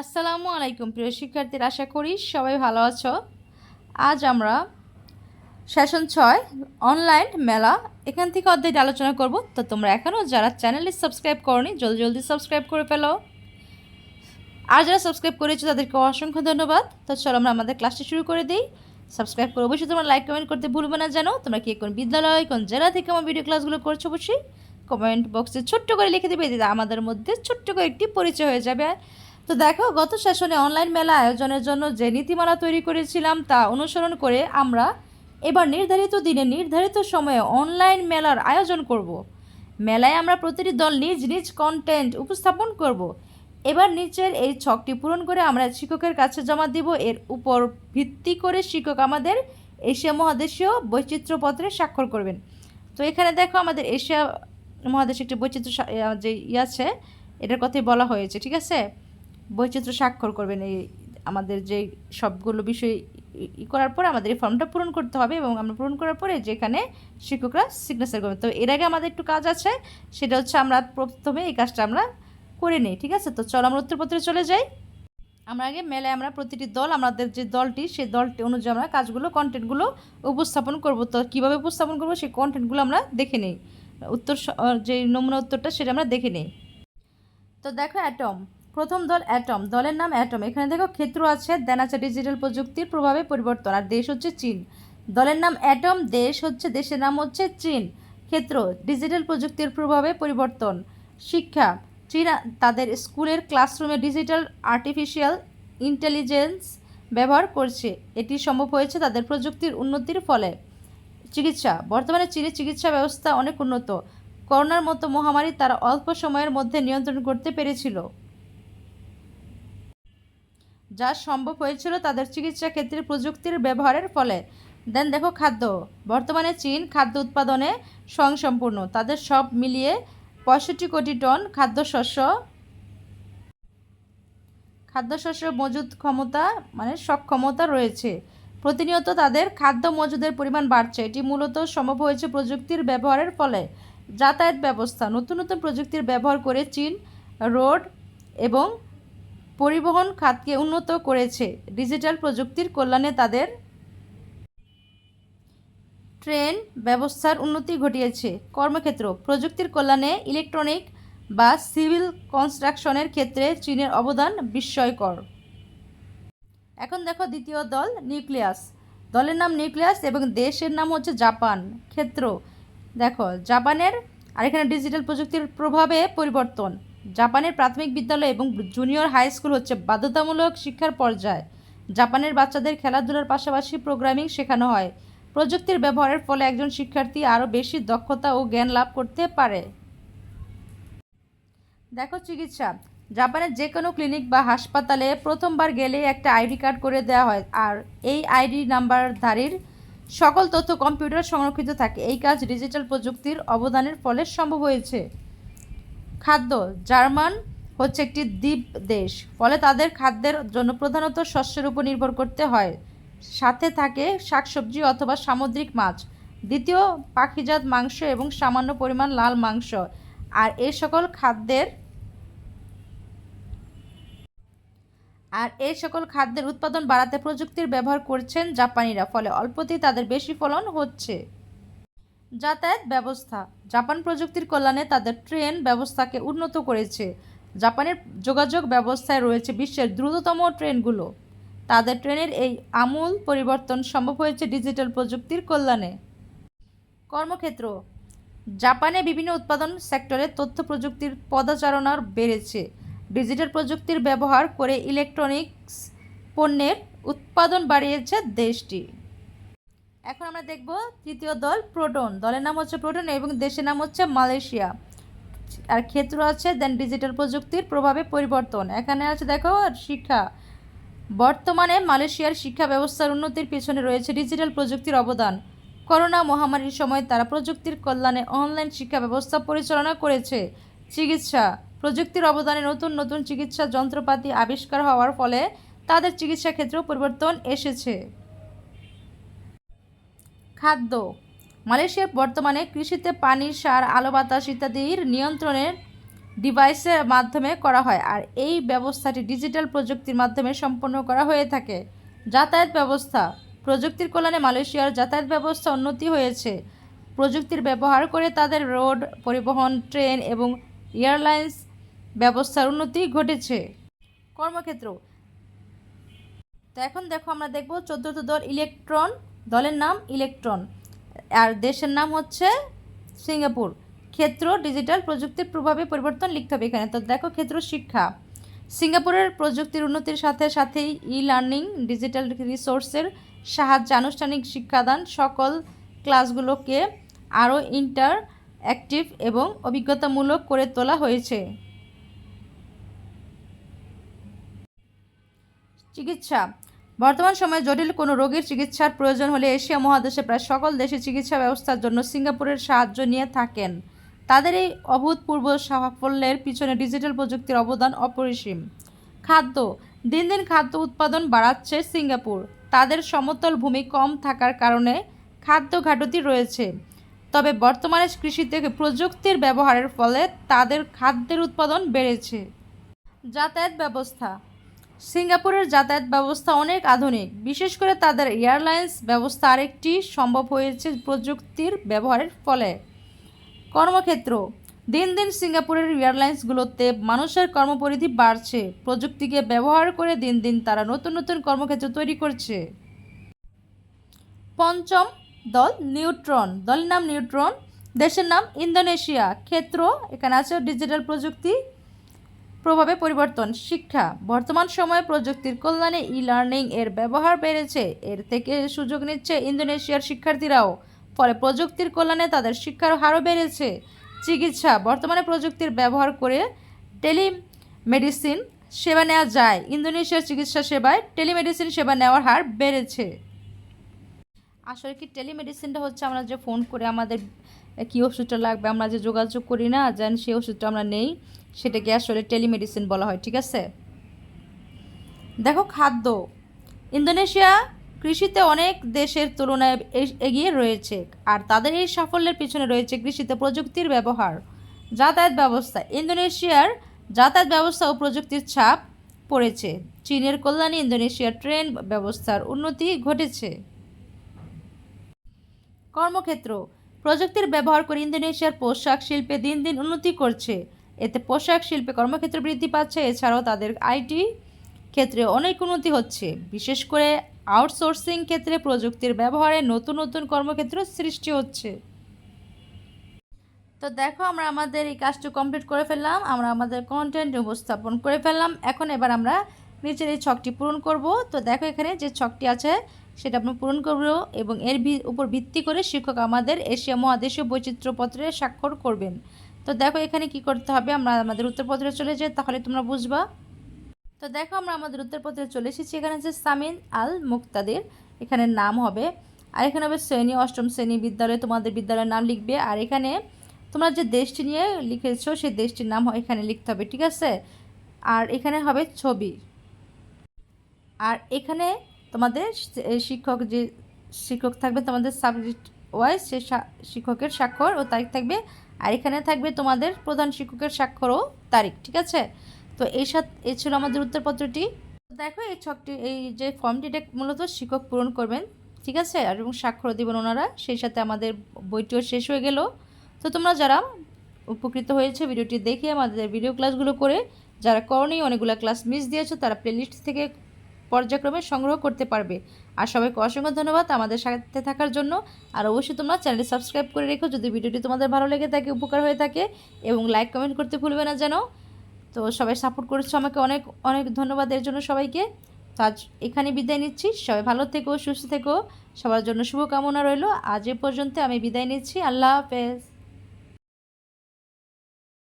আসসালামু আলাইকুম, প্রিয় শিক্ষার্থীর, আশা করি সবাই ভালো আছো। আজ আমরা সেশন ছয় অনলাইন মেলা, এখান থেকে অধ্যায়টি আলোচনা করব। তো তোমরা এখনও যারা চ্যানেলে সাবস্ক্রাইব করনি, জলদি জলদি সাবস্ক্রাইব করে ফেলো। আর যারা সাবস্ক্রাইব করেছ, তাদেরকে অসংখ্য ধন্যবাদ। তো চলো আমরা আমাদের ক্লাসটি শুরু করে দিই। সাবস্ক্রাইব করে অবশ্যই তোমরা লাইক, কমেন্ট করতে ভুলবে না, জানো। তোমরা কি কোন বিদ্যালয়, কোন জেলা থেকে আমার ভিডিও ক্লাসগুলো করছ, অবশ্যই কমেন্ট বক্সে ছোট্ট করে লিখে দেবে আমাদের মধ্যে ছোট্ট করে একটি পরিচয় হয়ে যাবে। তো দেখো, গত সেশনে অনলাইন মেলা আয়োজনের জন্য যে নীতিমালা তৈরি করেছিলাম তা অনুসরণ করে আমরা এবার নির্ধারিত দিনে নির্ধারিত সময়ে অনলাইন মেলার আয়োজন করব। মেলায় আমরা প্রতিটি দল নিজ নিজ কন্টেন্ট উপস্থাপন করব। এবার নিচের এই ছকটি পূরণ করে আমরা শিক্ষকের কাছে জমা দিব এর উপর ভিত্তি করে শিক্ষক আমাদের এশিয়া মহাদেশীয় বৈচিত্র্যপত্রে স্বাক্ষর করবেন তো এখানে দেখো, আমাদের এশিয়া মহাদেশে একটি বৈচিত্র্য যে আছে, এটার কথাই বলা হয়েছে, ঠিক আছে বৈচিত্র্য স্বাক্ষর করবেন এই আমাদের যে সবগুলো বিষয় ই- করার পরে আমাদের এই ফর্মটা পূরণ করতে হবে এবং আমরা পূরণ করার পরে যেখানে শিক্ষকরা সিগনেচার করবে তো এর আগে আমাদের একটু কাজ আছে, সেটা হচ্ছে আমরা প্রথমে এই কাজটা আমরা করে নিই, ঠিক আছে? তো চলো আমরা উত্তরপত্রে চলে যাই। আমরা আগে মেলায় আমরা প্রতিটি দল, আমাদের যে দলটি, সেই দলটি অনুযায়ী আমরা কাজগুলো কন্টেন্টগুলো উপস্থাপন করব। তো কীভাবে উপস্থাপন করব, সেই কন্টেন্টগুলো আমরা দেখে নিই। উত্তর যে নমুনা উত্তরটা, সেটা আমরা দেখে নিই। তো দেখো অ্যাটম প্রথম দল অ্যাটম দলের নাম অ্যাটম এখানে দেখো ক্ষেত্র আছে, দেন আছে ডিজিটাল প্রযুক্তির প্রভাবে পরিবর্তন। আর দেশ হচ্ছে চীন। দলের নাম অ্যাটম দেশ হচ্ছে, দেশের নাম হচ্ছে চীন। ক্ষেত্র ডিজিটাল প্রযুক্তির প্রভাবে পরিবর্তন। শিক্ষা, চীন, তাদের স্কুলের ক্লাসরুমে ডিজিটাল আর্টিফিশিয়াল ইন্টেলিজেন্স ব্যবহার করছে। এটি সম্ভব হয়েছে তাদের প্রযুক্তির উন্নতির ফলে। চিকিৎসা, বর্তমানে চীনের চিকিৎসা ব্যবস্থা অনেক উন্নত। করোনার মতো মহামারী তারা অল্প সময়ের মধ্যে নিয়ন্ত্রণ করতে পেরেছিল। যা সম্ভব হয়েছিল তাদের চিকিৎসা ক্ষেত্রে প্রযুক্তির ব্যবহারের ফলে। দেন দেখো খাদ্য। বর্তমানে চীন খাদ্য উৎপাদনে স্বয়ংসম্পূর্ণ। তাদের সব মিলিয়ে পঁয়ষট্টি কোটি টন খাদ্যশস্য খাদ্যশস্য মজুদ ক্ষমতা মানে সক্ষমতা রয়েছে। প্রতিনিয়ত তাদের খাদ্য মজুদের পরিমাণ বাড়ছে। এটি মূলত সম্ভব হয়েছে প্রযুক্তির ব্যবহারের ফলে। যাতায়াত ব্যবস্থা। নতুন নতুন প্রযুক্তির ব্যবহার করে চীন রোড এবং পরিবহন খাতকে উন্নত করেছে। ডিজিটাল প্রযুক্তির কল্যাণে তাদের ট্রেন ব্যবস্থার উন্নতি ঘটিয়েছে। কর্মক্ষেত্র, প্রযুক্তির কল্যাণে ইলেকট্রনিক বা সিভিল কনস্ট্রাকশনের ক্ষেত্রে চীনের অবদান বিস্ময়কর। এখন দেখো দ্বিতীয় দল, নিউক্লিয়াস। দলের নাম নিউক্লিয়াস এবং দেশের নাম হচ্ছে জাপান। ক্ষেত্র, দেখো, জাপানের আর এখানে ডিজিটাল প্রযুক্তির প্রভাবে পরিবর্তন। জাপানের প্রাথমিক বিদ্যালয় এবং জুনিয়র হাই স্কুল হচ্ছে বাধ্যতামূলক শিক্ষার পর্যায়। জাপানের বাচ্চাদের খেলাধুলার পাশাপাশি প্রোগ্রামিং শেখানো হয়। প্রযুক্তির ব্যবহারের ফলে একজন শিক্ষার্থী আরও বেশি দক্ষতা ও জ্ঞান লাভ করতে পারে। দেখো চিকিৎসা। জাপানের যে কোনো ক্লিনিক বা হাসপাতালে প্রথমবার গেলে একটা আইডি কার্ড করে দেওয়া হয় আর এই আইডি নাম্বারধারীর সকল তথ্য কম্পিউটার সংরক্ষিত থাকে। এই কাজ ডিজিটাল প্রযুক্তির অবদানের ফলে সম্ভব হয়েছে। খাদ্য। জার্মান হচ্ছে একটি দ্বীপ দেশ, ফলে তাদের খাদ্যের জন্য প্রধানত শস্যের উপর নির্ভর করতে হয়। সাথে থাকে শাকসবজি অথবা সামুদ্রিক মাছ। দ্বিতীয় পাখিজাত মাংস এবং সামান্য পরিমাণ লাল মাংস। আর এই সকল খাদ্যের আর এই সকল খাদ্যের উৎপাদন বাড়াতে প্রযুক্তির ব্যবহার করছেন জাপানিরা, ফলে অল্পতেই তাদের বেশি ফলন হচ্ছে। যাতায়াত ব্যবস্থা। জাপান প্রযুক্তির কল্যাণে তাদের ট্রেন ব্যবস্থাকে উন্নত করেছে। জাপানের যোগাযোগ ব্যবস্থায় রয়েছে বিশ্বের দ্রুততম ট্রেনগুলো। তাদের ট্রেনের এই আমূল পরিবর্তন সম্ভব হয়েছে ডিজিটাল প্রযুক্তির কল্যাণে। কর্মক্ষেত্র। জাপানে বিভিন্ন উৎপাদন সেক্টরে তথ্য প্রযুক্তির পদাচারণা বেড়েছে। ডিজিটাল প্রযুক্তির ব্যবহার করে ইলেকট্রনিক্স পণ্যের উৎপাদন বাড়িয়েছে দেশটি। এখন আমরা দেখব তৃতীয় দল প্রোটন। দলের নাম হচ্ছে প্রোটন এবং দেশের নাম হচ্ছে মালয়েশিয়া। আর ক্ষেত্র আছে দেন ডিজিটাল প্রযুক্তির প্রভাবে পরিবর্তন। এখানে আছে দেখো শিক্ষা। বর্তমানে মালয়েশিয়ার শিক্ষা ব্যবস্থার উন্নতির পিছনে রয়েছে ডিজিটাল প্রযুক্তির অবদান। করোনা মহামারীর সময় তারা প্রযুক্তির কল্যাণে অনলাইন শিক্ষা ব্যবস্থা পরিচালনা করেছে। চিকিৎসা। প্রযুক্তির অবদানে নতুন নতুন চিকিৎসা যন্ত্রপাতি আবিষ্কার হওয়ার ফলে তাদের চিকিৎসা ক্ষেত্রেও পরিবর্তন এসেছে। খাদ্য। মালয়েশিয়া বর্তমানে কৃষিতে পানি সার, আলো বাতাস ইত্যাদির নিয়ন্ত্রণের ডিভাইসের মাধ্যমে করা হয় আর এই ব্যবস্থাটি ডিজিটাল প্রযুক্তির মাধ্যমে সম্পন্ন করা হয়ে থাকে। যাতায়াত ব্যবস্থা। প্রযুক্তির কল্যাণে মালয়েশিয়ার যাতায়াত ব্যবস্থা উন্নতি হয়েছে। প্রযুক্তির ব্যবহার করে তাদের রোড পরিবহন, ট্রেন এবং এয়ারলাইন্স ব্যবস্থার উন্নতি ঘটেছে। কর্মক্ষেত্র। তো এখন দেখো আমরা দেখব চতুর্থ দল ইলেকট্রন দলের নাম ইলেকট্রন। আর দেশের নাম হচ্ছে সিঙ্গাপুর। ক্ষেত্র ডিজিটাল প্রযুক্তির প্রভাবে পরিবর্তন লিখতে হবে এখানে। তো দেখো ক্ষেত্র শিক্ষা। সিঙ্গাপুরের প্রযুক্তির উন্নতির সাথে সাথেই ই লার্নিং ডিজিটাল রিসোর্সের সাহায্যে আনুষ্ঠানিক শিক্ষাদান সকল ক্লাসগুলোকে আরও ইন্টার অ্যাক্টিভ এবং অভিজ্ঞতামূলক করে তোলা হয়েছে। চিকিৎসা। বর্তমান সময়ে জটিল কোনো রোগীর চিকিৎসার প্রয়োজন হলে এশিয়া মহাদেশে প্রায় সকল দেশে চিকিৎসা ব্যবস্থার জন্য সিঙ্গাপুরের সাহায্য নিয়ে থাকেন। তাদের এই অভূতপূর্ব সাফল্যের পিছনে ডিজিটাল প্রযুক্তির অবদান অপরিসীম। খাদ্য, দিন দিন খাদ্য উৎপাদন বাড়াচ্ছে সিঙ্গাপুর। তাদের সমতল ভূমি কম থাকার কারণে খাদ্য ঘাটতি রয়েছে। তবে বর্তমানে কৃষিতে প্রযুক্তির ব্যবহারের ফলে তাদের খাদ্যের উৎপাদন বেড়েছে। যাতায়াত ব্যবস্থা সিঙ্গাপুরের যাতায়াত ব্যবস্থা অনেক আধুনিক, বিশেষ করে তাদের এয়ারলাইন্স ব্যবস্থা আরেকটি সম্ভব হয়েছে প্রযুক্তির ব্যবহারের ফলে। কর্মক্ষেত্র, দিন দিন সিঙ্গাপুরের এয়ারলাইন্সগুলোতে মানুষের কর্মপরিধি বাড়ছে, প্রযুক্তিকে ব্যবহার করে দিন দিন তারা নতুন নতুন কর্মক্ষেত্র তৈরি করছে। পঞ্চম দল নিউট্রন, দলের নাম নিউট্রন, দেশের নাম ইন্দোনেশিয়া, ক্ষেত্র এখানে আছে ডিজিটাল প্রযুক্তি প্রভাবে পরিবর্তন, শিক্ষা। বর্তমান সময়ে প্রযুক্তির কল্যাণে ই লার্নিং এর ব্যবহার বেড়েছে। এর থেকে সুযোগ নিচ্ছে ইন্দোনেশিয়ার শিক্ষার্থীরাও। ফলে প্রযুক্তির কল্যাণে তাদের শিক্ষার হারও বেড়েছে। চিকিৎসা, বর্তমানে প্রযুক্তির ব্যবহার করে টেলিমেডিসিন সেবা নেওয়া যায়। ইন্দোনেশিয়ার চিকিৎসা সেবায় টেলিমেডিসিন সেবা নেওয়ার হার বেড়েছে। আসলে কি টেলিমেডিসিনটা হচ্ছে আমরা যে ফোন করে আমাদের কী ওষুধটা লাগবে, আমরা যে যোগাযোগ করি না, যেন সেই ওষুধটা আমরা নেই, সেটাকে আসলে টেলিমেডিসিন বলা হয়, ঠিক আছে? দেখো খাদ্য। ইন্দোনেশিয়া কৃষিতে অনেক দেশের তুলনায় এগিয়ে রয়েছে, আর তাদের এই সাফল্যের পিছনে রয়েছে কৃষিতে প্রযুক্তির ব্যবহার, যাতায়াত ব্যবস্থা। ইন্দোনেশিয়ার যাতায়াত ব্যবস্থা ও প্রযুক্তির ছাপ পড়েছে। চীনের কল্যাণে ইন্দোনেশিয়ার ট্রেন ব্যবস্থার উন্নতি ঘটেছে। কর্মক্ষেত্র। প্রযুক্তির ব্যবহার করে ইন্দোনেশিয়ার পোশাক শিল্পে দিন দিন উন্নতি করছে। এতে পোশাক শিল্পে কর্মক্ষেত্র বৃদ্ধি পাচ্ছে। এছাড়াও তাদের আইটি ক্ষেত্রে অনেক উন্নতি হচ্ছে। বিশেষ করে আউটসোর্সিং ক্ষেত্রে প্রযুক্তির ব্যবহারে নতুন নতুন কর্মক্ষেত্র সৃষ্টি হচ্ছে। তো দেখো, আমরা আমাদের এই কাজটি কমপ্লিট করে ফেললাম। আমরা আমাদের কন্টেন্ট উপস্থাপন করে ফেললাম। এখন এবার আমরা নিচের এই ছকটি পূরণ করব। তো দেখো এখানে যে ছকটি আছে সেটা আপনি পূরণ করব এবং এর উপর ভিত্তি করে শিক্ষক আমাদের এশিয়া মহাদেশীয় বৈচিত্র্যপত্রে স্বাক্ষর করবেন। তো দেখো এখানে কি করতে হবে, আমরা আমাদের উত্তরপত্রে চলে যাই, তাহলে তোমরা বুঝবা। তো দেখো আমরা আমাদের উত্তরপত্রে চলে এসেছি, এখানে হচ্ছে সামিন আল মুক্তাদের এখানে নাম হবে। আর এখানে হবে শ্রেণি, অষ্টম শ্রেণি বিদ্যালয়ে, তোমাদের বিদ্যালয়ের নাম লিখবে। আর এখানে তোমরা যে দেশটি নিয়ে লিখেছো, সেই দেশটির নাম এখানে লিখতে হবে, ঠিক আছে? আর এখানে হবে ছবি। আর এখানে তোমাদের শিক্ষক যে, শিক্ষক থাকবে তোমাদের সাবজেক্ট ওয়াইজ সে শিক্ষকের স্বাক্ষর ও তারিখ থাকবে আর এখানে থাকবে তোমাদের প্রধান শিক্ষকের স্বাক্ষর ও তারিখ, ঠিক আছে? তো এই সাথে এ ছিল আমাদের উত্তরপত্রটি। দেখো এই ছকটি, এই যে ফর্মটিটা মূলত শিক্ষক পূরণ করবেন, ঠিক আছে? আর এবং স্বাক্ষর দেবেন ওনারা, সেই সাথে আমাদের বইটিও শেষ হয়ে গেল। তো তোমরা যারা উপকৃত হয়েছে ভিডিওটি দেখে আমাদের ভিডিও ক্লাসগুলো করে, যারা করণীয় অনেকগুলো ক্লাস মিস দিয়েছ, তারা প্লেলিস্ট থেকে পর্যায়ক্রমে সংগ্রহ করতে পারবে। আর সবাইকে অসংখ্য ধন্যবাদ আমাদের সাথে থাকার জন্য। আর অবশ্যই তোমরা চ্যানেলটি সাবস্ক্রাইব করে রেখো যদি ভিডিওটি তোমাদের ভালো লেগে থাকে, উপকার হয়ে থাকে এবং লাইক, কমেন্ট করতে ভুলবে না যেন। তো সবাই সাপোর্ট করেছ আমাকে অনেক অনেক ধন্যবাদ এর জন্য সবাইকে। তো আজ এখানে বিদায় নিচ্ছি। সবাই ভালো থেকো, সুস্থ থেকো। সবার জন্য শুভকামনা রইল। আজ এ পর্যন্ত আমি বিদায় নিচ্ছি। আল্লাহ হাফেজ।